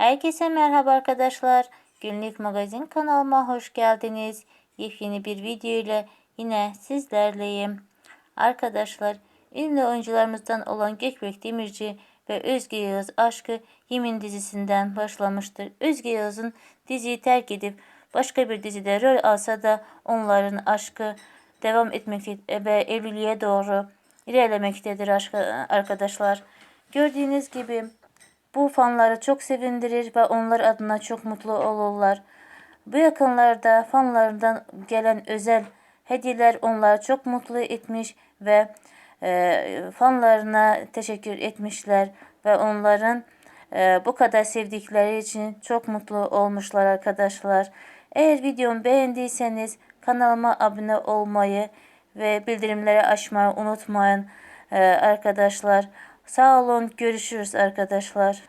Herkese merhaba arkadaşlar. Günlük magazin kanalıma hoş geldiniz. Yepyeni bir video ile yine sizlerleyim. Arkadaşlar ünlü oyuncularımızdan olan Gökbek Demirci ve Özge Yağız aşkı Yemin dizisinden başlamıştır. Özge Yağız'ın diziyi terk edip başka bir dizide rol alsa da onların aşkı devam etmekte ve evliliğe doğru ilerlemektedir arkadaşlar. Gördüğünüz gibi bu fanları çok sevindirir ve onlar adına çok mutlu olurlar. Bu yakınlarda fanlarından gelen özel hediyeler onları çok mutlu etmiş ve e, fanlarına teşekkür etmişler ve onların e, bu kadar sevdikleri için çok mutlu olmuşlar arkadaşlar. Eğer videomu beğendiyseniz kanalıma abone olmayı ve bildirimleri açmayı unutmayın e, arkadaşlar. Sağ olun görüşürüz arkadaşlar.